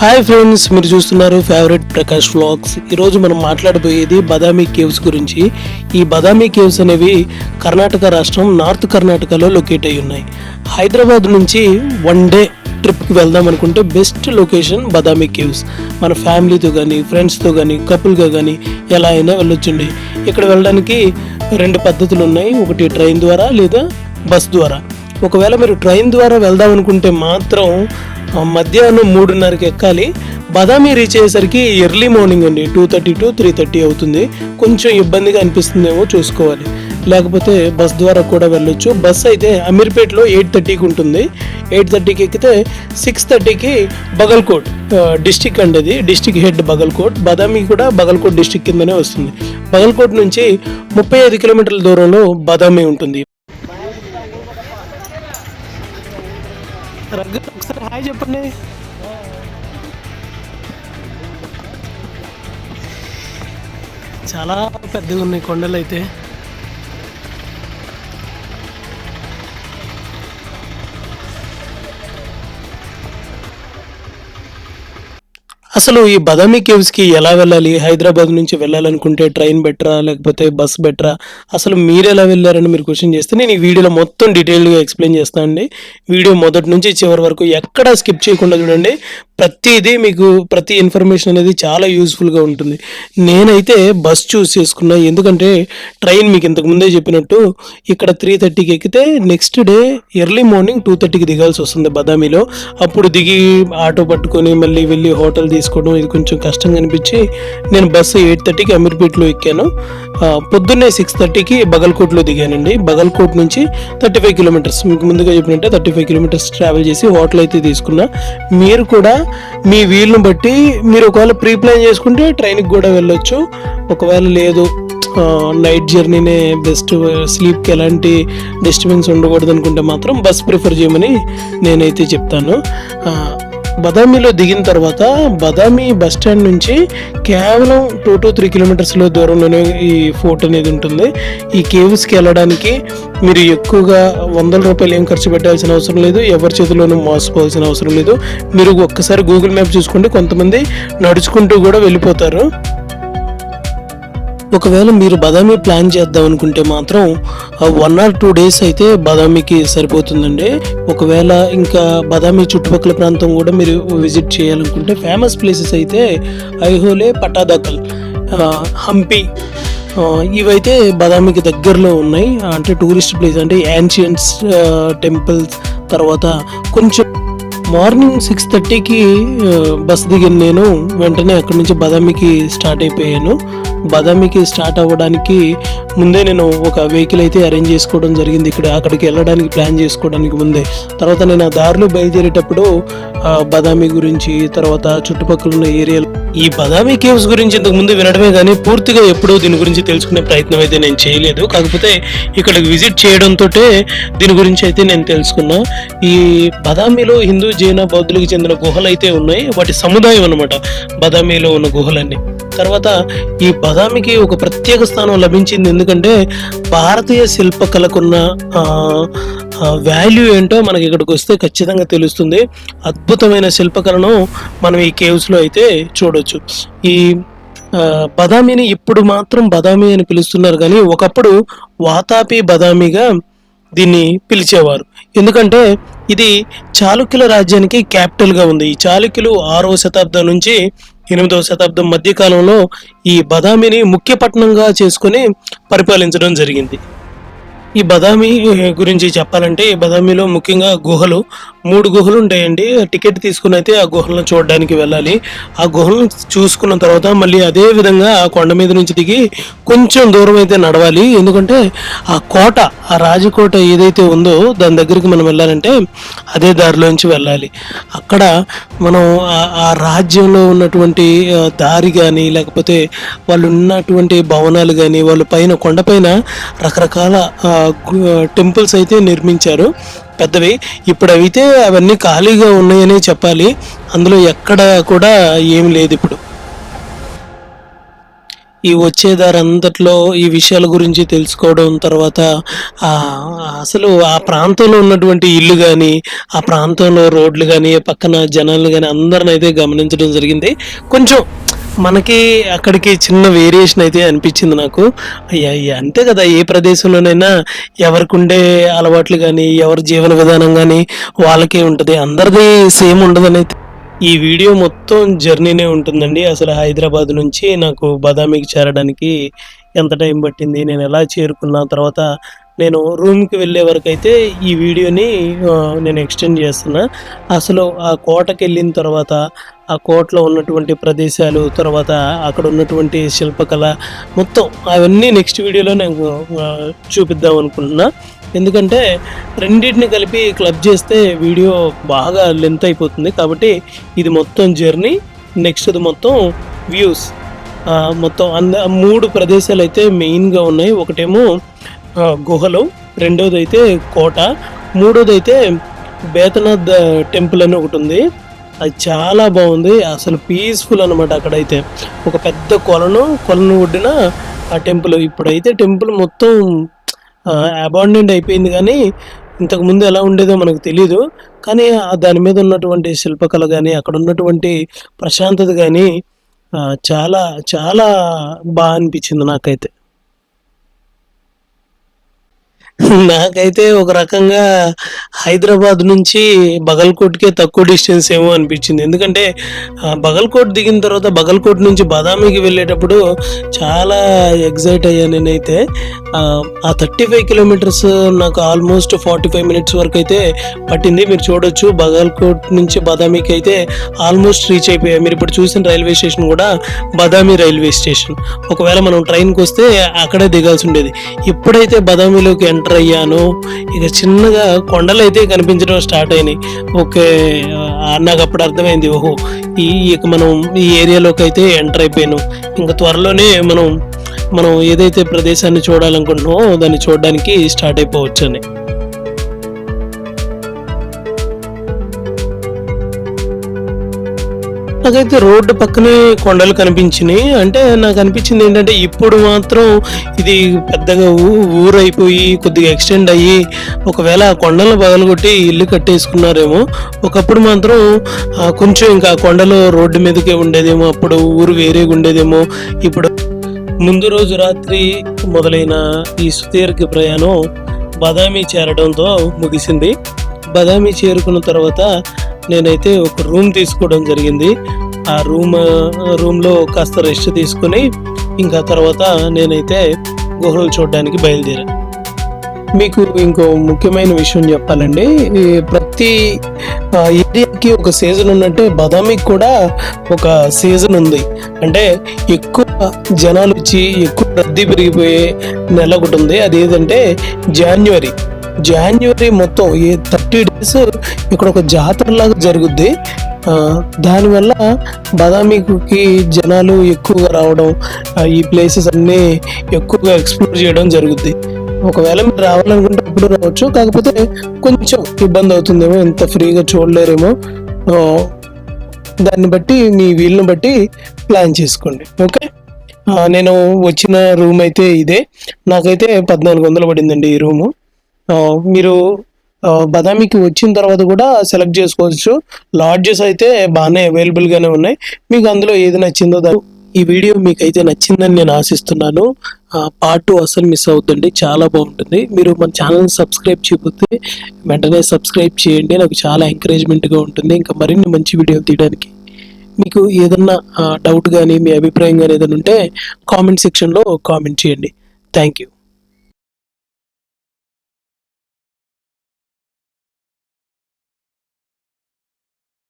Hi friends మీరు చూస్తున్నారు favourite Prakash vlogs ఈరోజు మనం మాట్లాడబోయేది బదామి కేవ్స్ గురించి. ఈ బదామి కేవ్స్ అనేవి కర్ణాటక రాష్ట్రం నార్త్ కర్ణాటకలో లొకేట్ అయి ఉన్నాయి. హైదరాబాద్ నుంచి వన్ డే ట్రిప్కి వెళ్దాం అనుకుంటే బెస్ట్ లొకేషన్ బదామి కేవ్స్ మన ఫ్యామిలీతో కానీ ఫ్రెండ్స్తో కానీ కపుల్గా కానీ ఎలా అయినా వెళ్ళొచ్చండి. ఇక్కడ వెళ్ళడానికి రెండు పద్ధతులు ఉన్నాయి. ఒకటి ట్రైన్ ద్వారా లేదా బస్ ద్వారా. ఒకవేళ మీరు ట్రైన్ ద్వారా వెళ్దాం అనుకుంటే మాత్రం మధ్యాహ్నం మూడున్నరకి ఎక్కాలి. బదామి రీచ్ అయ్యేసరికి ఎర్లీ మార్నింగ్ అండి. Two thirty to three thirty అవుతుంది. కొంచెం ఇబ్బందిగా అనిపిస్తుందేమో చూసుకోవాలి. లేకపోతే బస్ ద్వారా కూడా వెళ్ళొచ్చు. బస్ అయితే అమీర్పేట్లో ఎయిట్ థర్టీకి ఉంటుంది. ఎయిట్ థర్టీకి ఎక్కితే సిక్స్ థర్టీకి బగల్కోట్ డిస్టిక్ అండి అది. District head Bagalkot. బదామి కూడా బగల్కోట్ డిస్టిక్ కిందనే వస్తుంది. బగల్కోట్ నుంచి ముప్పై ఐదు కిలోమీటర్ల దూరంలో బదామి ఉంటుంది. రగ్గు ఒకసారి హాయ్ చెప్పండి. చాలా పెద్దగా ఉన్నాయి కొండలు అయితే అసలు ఈ బదామి కేవ్స్కి ఎలా వెళ్ళాలి? హైదరాబాద్ నుంచి వెళ్ళాలనుకుంటే ట్రైన్ బెటరా లేకపోతే బస్ బెటరా? అసలు మీరు ఎలా వెళ్ళారని మీరు క్వశ్చన్ చేస్తే నేను ఈ వీడియోలో మొత్తం డీటెయిల్గా ఎక్స్ప్లెయిన్ చేస్తానండి. వీడియో మొదటి నుంచి చివరి వరకు ఎక్కడా స్కిప్ చేయకుండా చూడండి. ప్రతిదీ మీకు ప్రతి ఇన్ఫర్మేషన్ అనేది చాలా యూస్ఫుల్గా ఉంటుంది. నేనైతే బస్ చూస్ చేసుకున్నా ఎందుకంటే ట్రైన్ మీకు ఇంతకు ముందే చెప్పినట్టు ఇక్కడ త్రీ థర్టీకి ఎక్కితే next day early morning two థర్టీకి దిగాల్సి వస్తుంది బదామిలో. అప్పుడు దిగి ఆటో పట్టుకొని మళ్ళీ వెళ్ళి హోటల్ తీసుకోవడం ఇది కొంచెం కష్టంగా అనిపించి నేను బస్సు ఎయిట్ థర్టీకి అమీర్పేట్లో ఎక్కాను. పొద్దున్నే సిక్స్ థర్టీకి బగల్కోట్లో దిగానండి. బగల్కోట్ నుంచి థర్టీ ఫైవ్ కిలోమీటర్స్ మీకు ముందుగా చెప్పినట్టే థర్టీ ఫైవ్ కిలోమీటర్స్ ట్రావెల్ చేసి హోటల్ అయితే తీసుకున్నా. మీరు కూడా మీ వీలుని బట్టి మీరు ఒకవేళ ప్రీ ప్లాన్ చేసుకుంటే ట్రైన్కి కూడా వెళ్ళొచ్చు. ఒకవేళ లేదు నైట్ జర్నీనే బెస్ట్ స్లీప్కి ఎలాంటి డిస్టర్బెన్స్ ఉండకూడదు అనుకుంటే మాత్రం బస్ ప్రిఫర్ చేయమని నేనైతే చెప్తాను. బదామిలో దిగిన తర్వాత బదామి బస్ స్టాండ్ నుంచి కేవలం టూ టు త్రీ కిలోమీటర్స్లో దూరంలోనే ఈ ఫోర్ట్ అనేది ఉంటుంది. ఈ కేవ్స్కి వెళ్ళడానికి మీరు ఎక్కువగా వందల రూపాయలు ఏం ఖర్చు పెట్టాల్సిన అవసరం లేదు. ఎవరి చేతిలోనూ మోసపోవాల్సిన అవసరం లేదు. మీరు ఒక్కసారి గూగుల్ మ్యాప్ చూసుకుంటే కొంతమంది నడుచుకుంటూ కూడా వెళ్ళిపోతారు. ఒకవేళ మీరు బదామి ప్లాన్ చేద్దాం అనుకుంటే మాత్రం వన్ ఆర్ టూ డేస్ అయితే బాదామికి సరిపోతుందండి. ఒకవేళ ఇంకా బదామి చుట్టుపక్కల ప్రాంతం కూడా మీరు విజిట్ చేయాలనుకుంటే ఫేమస్ ప్లేసెస్ అయితే ఐహోలే పటాదకల్ హంపి ఇవైతే బదామికి దగ్గరలో ఉన్నాయి. అంటే టూరిస్ట్ ప్లేస్ అంటే యాన్షియన్స్ టెంపుల్స్ తర్వాత కొంచెం మార్నింగ్ సిక్స్ థర్టీకి బస్ దిగిన నేను. వెంటనే అక్కడి నుంచి బదామికి స్టార్ట్ అయిపోయాను. బదామికి స్టార్ట్ అవ్వడానికి ముందే నేను ఒక వెహికల్ అయితే అరేంజ్ చేసుకోవడం జరిగింది. ఇక్కడ అక్కడికి వెళ్ళడానికి ప్లాన్ చేసుకోవడానికి ముందే. తర్వాత నేను ఆ దారిలో బయలుదేరేటప్పుడు బదామి గురించి తర్వాత చుట్టుపక్కల ఉన్న ఏరియాలు. ఈ బదామి కేవ్స్ గురించి ఇంతకు ముందు వినడమే కానీ పూర్తిగా ఎప్పుడూ దీని గురించి తెలుసుకునే ప్రయత్నం అయితే నేను చేయలేదు. కాకపోతే ఇక్కడికి విజిట్ చేయడంతో దీని గురించి అయితే నేను తెలుసుకున్నా. ఈ బదామిలో హిందూ జైన బౌద్ధులకు చెందిన గుహలు అయితే ఉన్నాయి. వాటి సముదాయం అనమాట బదామిలో ఉన్న గుహలన్నీ. తర్వాత ఈ బదామికి ఒక ప్రత్యేక స్థానం లభించింది. ఎందుకంటే భారతీయ శిల్పకళకున్న వాల్యూ ఏంటో మనకి ఇక్కడికి వస్తే ఖచ్చితంగా తెలుస్తుంది. అద్భుతమైన శిల్పకళను మనం ఈ కేవ్స్లో అయితే చూడొచ్చు. ఈ బదామిని ఇప్పుడు మాత్రం బదామి అని పిలుస్తున్నారు. కానీ ఒకప్పుడు వాతాపి బదామిగా దీన్ని పిలిచేవారు. ఎందుకంటే ఇది చాళుక్యుల రాజ్యానికి క్యాపిటల్గా ఉంది. ఈ చాళుక్యులు ఆరవ శతాబ్దం నుంచి ఎనిమిదవ శతాబ్దం మధ్యకాలంలో ఈ బదామిని ముఖ్య పట్టణంగా చేసుకొని పరిపాలించడం జరిగింది. ఈ బదామి గురించి చెప్పాలంటే ఈ బదామిలో ముఖ్యంగా గుహలు మూడు గుహలు ఉంటాయండి. టికెట్ తీసుకుని అయితే ఆ గుహలను చూడడానికి వెళ్ళాలి. ఆ గుహలను చూసుకున్న తర్వాత మళ్ళీ అదే విధంగా ఆ కొండ మీద నుంచి దిగి కొంచెం దూరం అయితే నడవాలి. ఎందుకంటే ఆ కోట ఆ రాజకోట ఏదైతే ఉందో దాని దగ్గరికి మనం వెళ్ళాలంటే అదే దారిలోంచి వెళ్ళాలి. అక్కడ మనం ఆ- రాజ్యంలో ఉన్నటువంటి దారి కానీ లేకపోతే వాళ్ళు ఉన్నటువంటి భవనాలు కానీ వాళ్ళు పైన కొండపైన రకరకాల టెంపుల్స్ అయితే నిర్మించారు. పెద్దవి. ఇప్పుడు అయితే అవన్నీ ఖాళీగా ఉన్నాయని చెప్పాలి. అందులో ఎక్కడ కూడా ఏమి లేదు ఇప్పుడు. ఈ వచ్చేదారి అంతట్లో ఈ విషయాల గురించి తెలుసుకోవడం తర్వాత అసలు ఆ ప్రాంతంలో ఉన్నటువంటి ఇల్లు కానీ ఆ ప్రాంతంలో రోడ్లు కానీ పక్కన జనాలు కానీ అందరిని అయితే గమనించడం జరిగింది. కొంచెం మనకి అక్కడికి చిన్న వేరియేషన్ అయితే అనిపించింది నాకు. అయ్యా అయ్యా అంతే కదా. ఏ ప్రదేశంలోనైనా ఎవరికి ఉండే అలవాట్లు కానీ ఎవరి జీవన విధానం కానీ వాళ్ళకే ఉంటుంది. అందరిది సేమ్ ఉండదని అయితే ఈ వీడియో మొత్తం జర్నీనే ఉంటుందండి. అసలు హైదరాబాద్ నుంచి నాకు బాదామికి చేరడానికి ఎంత టైం పట్టింది నేను ఎలా చేరుకున్న తర్వాత నేను రూమ్కి వెళ్ళే వరకు అయితే ఈ వీడియోని నేను ఎక్స్టెండ్ చేస్తున్నా. అసలు ఆ కోటకి వెళ్ళిన తర్వాత ఆ కోటలో ఉన్నటువంటి ప్రదేశాలు తర్వాత అక్కడ ఉన్నటువంటి శిల్పకళ మొత్తం అవన్నీ నెక్స్ట్ వీడియోలో నేను చూపిద్దాం అనుకుంటున్నా. ఎందుకంటే రెండింటిని కలిపి క్లబ్ చేస్తే వీడియో బాగా లెంత్ అయిపోతుంది. కాబట్టి ఇది మొత్తం జర్నీ నెక్స్ట్ ఇది మొత్తం వ్యూస్. మొత్తం అంద మూడు ప్రదేశాలు అయితే మెయిన్గా ఉన్నాయి. ఒకటేమో గుహలు రెండోది అయితే కోట మూడోది అయితే బేతనాథ్ టెంపుల్ అని ఒకటి ఉంది. అది చాలా బాగుంది. అసలు పీస్ఫుల్ అనమాట అక్కడైతే. ఒక పెద్ద కొలను కొలను ఒడ్డిన ఆ టెంపుల్ ఇప్పుడైతే టెంపుల్ మొత్తం అబాండెంట్ అయిపోయింది కానీ ఇంతకుముందు ఎలా ఉండేదో మనకు తెలియదు కానీ దాని మీద ఉన్నటువంటి శిల్పకళ కానీ అక్కడ ఉన్నటువంటి ప్రశాంతత కానీ చాలా చాలా బాగా అనిపించింది నాకైతే. నాకైతే ఒక రకంగా హైదరాబాద్ నుంచి బగల్కోట్కే తక్కువ డిస్టెన్స్ ఏమో అనిపించింది. ఎందుకంటే బగల్కోట్ దిగిన తర్వాత బగల్కోట్ నుంచి బదామికి వెళ్ళేటప్పుడు చాలా ఎగ్జైట్ అయ్యాను నేనైతే. ఆ, థర్టీ ఫైవ్ కిలోమీటర్స్ నాకు ఆల్మోస్ట్ ఫార్టీ ఫైవ్ మినిట్స్ వరకు అయితే పట్టింది. మీరు చూడొచ్చు బగల్కోట్ నుంచి బదామికి అయితే ఆల్మోస్ట్ రీచ్ అయిపోయాయి మీరు ఇప్పుడు చూసిన రైల్వే స్టేషన్ కూడా బదామి రైల్వే స్టేషన్. ఒకవేళ మనం ట్రైన్కి వస్తే అక్కడే దిగాల్సి ఉండేది. ఇప్పుడైతే బదామిలోకి ఎంటర్ అయ్యాను. ఇక చిన్నగా కొండలు అయితే కనిపించడం స్టార్ట్ అయినాయి. ఓకే నాకు అప్పుడు అర్థమైంది ఓహో ఈ ఇక మనం ఈ ఏరియాలోకి అయితే ఎంటర్ అయిపోయాను. ఇంకా త్వరలోనే మనం మనం ఏదైతే ప్రదేశాన్ని చూడాలనుకుంటున్నామో దాన్ని చూడడానికి స్టార్ట్ అయిపోవచ్చు అని నాకైతే రోడ్డు పక్కనే కొండలు కనిపించినాయి. అంటే నాకు అనిపించింది ఏంటంటే ఇప్పుడు మాత్రం ఇది పెద్దగా ఊ ఊరైపోయి కొద్దిగా ఎక్స్టెండ్ అయ్యి ఒకవేళ ఆ కొండలను పగలగొట్టి ఇల్లు కట్టేసుకున్నారేమో. ఒకప్పుడు మాత్రం కొంచెం ఇంకా కొండలు రోడ్డు మీదకే ఉండేదేమో. అప్పుడు ఊరు వేరేగా ఉండేదేమో. ఇప్పుడు ముందు రోజు రాత్రి మొదలైన ఈ సుదీర్ఘ ప్రయాణం బదామి చేరడంతో ముగిసింది. బదామి చేరుకున్న తర్వాత నేనైతే ఒక రూమ్ తీసుకోవడం జరిగింది. ఆ రూమ్ రూమ్లో కాస్త రెస్ట్ తీసుకుని ఇంకా తర్వాత నేనైతే గుహలు చూడడానికి బయలుదేరాను మీకు ఇంకో ముఖ్యమైన విషయం చెప్పాలండి. ఈ ప్రతి ఏరియాకి ఒక సీజన్ ఉన్నట్టే బదామికి కూడా ఒక సీజన్ ఉంది. అంటే ఎక్కువ జనాలు వచ్చి ఎక్కువ రద్దీ పెరిగిపోయే నెల ఒకటి ఉంది. అది జాన్యువరి. జాన్యువరి మొత్తం ఈ థర్టీ డేస్ ఇక్కడ ఒక జాతరలాగా జరుగుద్ది. దానివల్ల బదామికి జనాలు ఎక్కువగా రావడం ఈ ప్లేసెస్ అన్నీ ఎక్కువగా ఎక్స్ప్లోర్ చేయడం జరుగుద్ది. ఒకవేళ మీరు రావాలనుకుంటే ఇప్పుడు రావచ్చు కాకపోతే కొంచెం ఇబ్బంది అవుతుందేమో ఎంత ఫ్రీగా చూడలేరేమో. దాన్ని బట్టి మీ వీలును బట్టి ప్లాన్ చేసుకోండి. ఓకే? నేను వచ్చిన రూమ్ అయితే ఇదే. నాకైతే పద్నాలుగు వందలు పడిందండి ఈ రూము. మీరు బదామికి వచ్చిన తర్వాత కూడా సెలెక్ట్ చేసుకోవచ్చు. లాడ్జెస్ అయితే బాగానే అవైలబుల్గానే ఉన్నాయి. మీకు అందులో ఏది నచ్చిందో దా- ఈ వీడియో మీకు అయితే నచ్చిందని నేను ఆశిస్తున్నాను. పార్ట్ టూ అసలు మిస్ అవుతుంది చాలా బాగుంటుంది. మీరు మన ఛానల్ సబ్స్క్రైబ్ చేయకపోతే వెంటనే సబ్స్క్రైబ్ చేయండి. నాకు చాలా ఎంకరేజ్మెంట్గా ఉంటుంది. ఇంకా మరిన్ని మంచి వీడియోలు తీయడానికి. మీకు ఏదన్నా డౌట్ కానీ మీ అభిప్రాయం కానీ ఏదైనా ఉంటే కామెంట్ సెక్షన్లో కామెంట్ చేయండి. Thank you